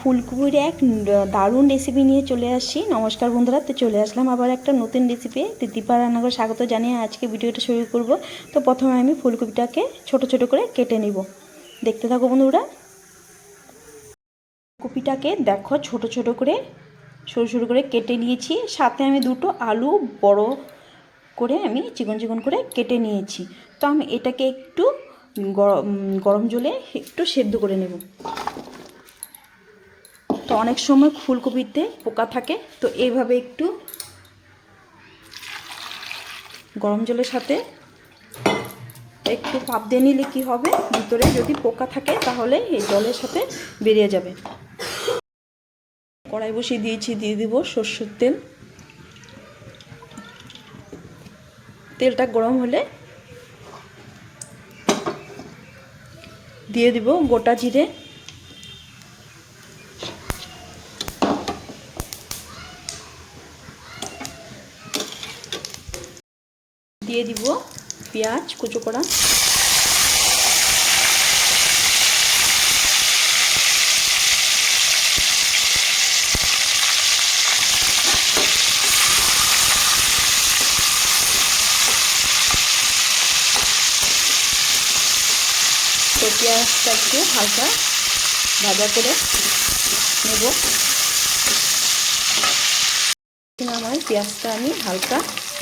ফুলকপির এক দারুণ রেসিপি নিয়ে চলে আসছি নমস্কার বন্ধুরা, তো চলে আসলাম আবার একটা নতুন রেসিপি দীপা রান্নাঘর স্বাগত জানিয়ে আজকে ভিডিওটা শুরু করব। তো প্রথমে আমি ফুলকপিটাকে ছোট ছোট করে কেটে নিব। দেখতে থাকো বন্ধুরা। কপিটাকে দেখো ছোট ছোট করে সরু সরু করে কেটে নিয়েছি। সাথে আমি দুটো আলু বড় করে আমি চিকন চিকন করে কেটে নিয়েছি। তো আমি এটাকে একটু গরম জলে একটু সেদ্ধ করে নেব। তো অনেক সময় ফুলকপিতে পোকা থাকে। তো এইভাবে একটু গরম জলের সাথে একটু ভাপ দিয়ে নিলে কী হবে? ভিতরে যদি পোকা থাকে তাহলে এই জলের সাথে বেরিয়ে যাবে। কড়াই বসিয়ে দিয়েছি, দিয়ে দিব সর্ষের তেল। তেলটা গরম হলে দিয়ে দিব গোটা জিরে। দিয়ে দিব পেঁয়াজ, কুচো করা। তো পেঁয়াজটা একটু হালকা ভাজা করে নেব। আমার পেঁয়াজটা আমি হালকা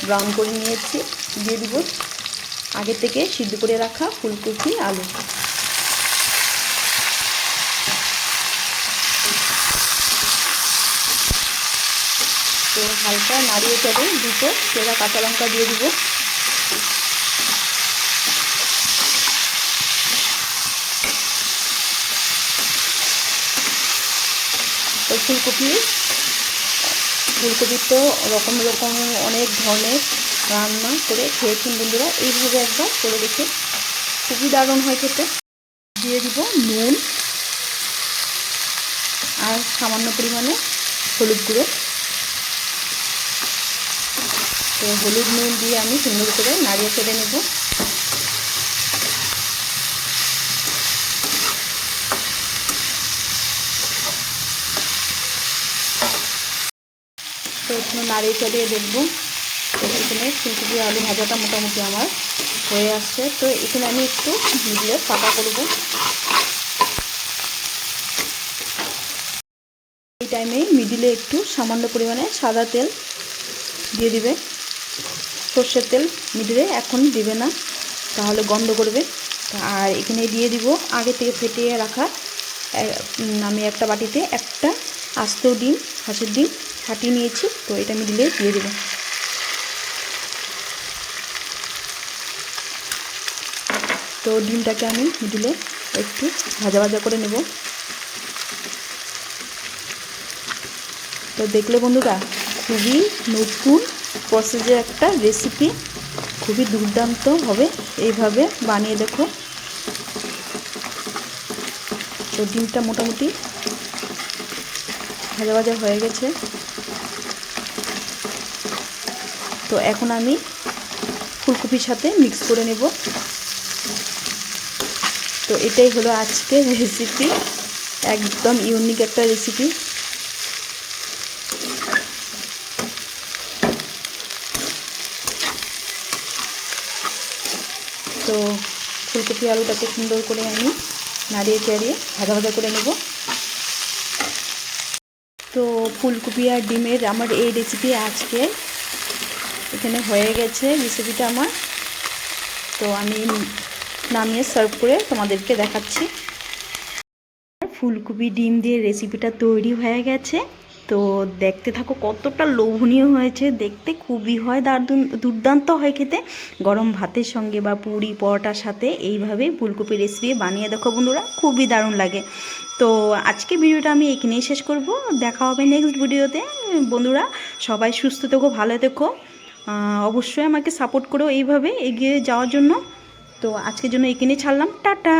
ব্রাউন করে নিয়েছি, দিয়ে দিব আগে থেকে সিদ্ধ করে রাখা ফুলকপি, আলু। তো হালকা নাড়িয়ে চাড়ে দুটো সেরা কাঁচা লঙ্কা দিয়ে দিব। তো ফুলকপি ফুলকপির তো রকম রকম অনেক ধরনের রান্না করে খেয়েছেন বন্ধুরা। এইভাবে একবার করে দেখে খুবই দারুণ হয় খেতে। দিয়ে দিব নুন আর সামান্য পরিমাণে হলুদ গুঁড়ো। তো হলুদ নুন দিয়ে আমি সুন্দর করে নাড়িয়ে ফেলে নেব। তো একটু নাড়িয়ে চালিয়ে দেখব। এখানে ফুলকপি আলু ভাজাটা মোটামুটি আমার হয়ে আসছে। তো এখানে আমি একটু মিডিলে ফাঁকা করব। এই টাইমে মিডিলে একটু সামান্য পরিমাণে সাদা তেল দিয়ে দিবে। সর্ষের তেল মিডিলে এখন দিবে না, তাহলে গন্ধ করবে। আর এখানে দিয়ে দিব আগে থেকে ফেটিয়ে রাখা আমি একটা বাটিতে একটা আস্ত ডিম, হাঁসের ডিম ফাটিয়ে নিয়েছি, তো এটা মিডিলে দিয়ে দেবো। তো ডিমটাকে আমি মিডিলে একটু ভাজা ভাজা করে নেব। তো দেখলে বন্ধুরা, খুবই নতুন প্রসেসের একটা রেসিপি খুবই দুর্দান্ত হবে এইভাবে বানিয়ে দেখো। তো ডিমটা মোটামুটি ভাজা ভাজা হয়ে গেছে। তো এখন আমি ফুলকপির সাথে মিক্স করে নেব। তো এটাই হলো আজকের রেসিপি একদম ইউনিক একটা রেসিপি তো ফুলকপি আলুটাকে সুন্দর করে আমি নাড়িয়ে চাড়িয়ে ভাজা ভাজা করে নেব। তো ফুলকপি আর ডিমের আমার এই রেসিপি আজকে এখানে হয়ে গেছে রেসিপিটা আমার। তো আমি নামিয়ে সার্ভ করে তোমাদেরকে দেখাচ্ছি। ফুলকপি, ডিম দিয়ে রেসিপিটা তৈরি হয়ে গেছে। তো দেখতে থাকো কতটা লোভনীয় হয়েছে। দেখতে খুবই হয়, দারুণ, দুর্দান্ত হয় খেতে। গরম ভাতের সঙ্গে বা পুরি, পরোটার সাথে এইভাবে ফুলকপি রেসিপি বানিয়ে দেখো বন্ধুরা, খুবই দারুণ লাগে। তো আজকে ভিডিওটা আমি এখানেই শেষ করব। দেখা হবে নেক্সট ভিডিওতে বন্ধুরা, সবাই সুস্থ থেকো, ভালো থেকো। অবশ্যই আমাকে সাপোর্ট করো এইভাবে এগিয়ে যাওয়ার জন্য। তো আজকের জন্য এখানে ছাড়লাম। টাটা!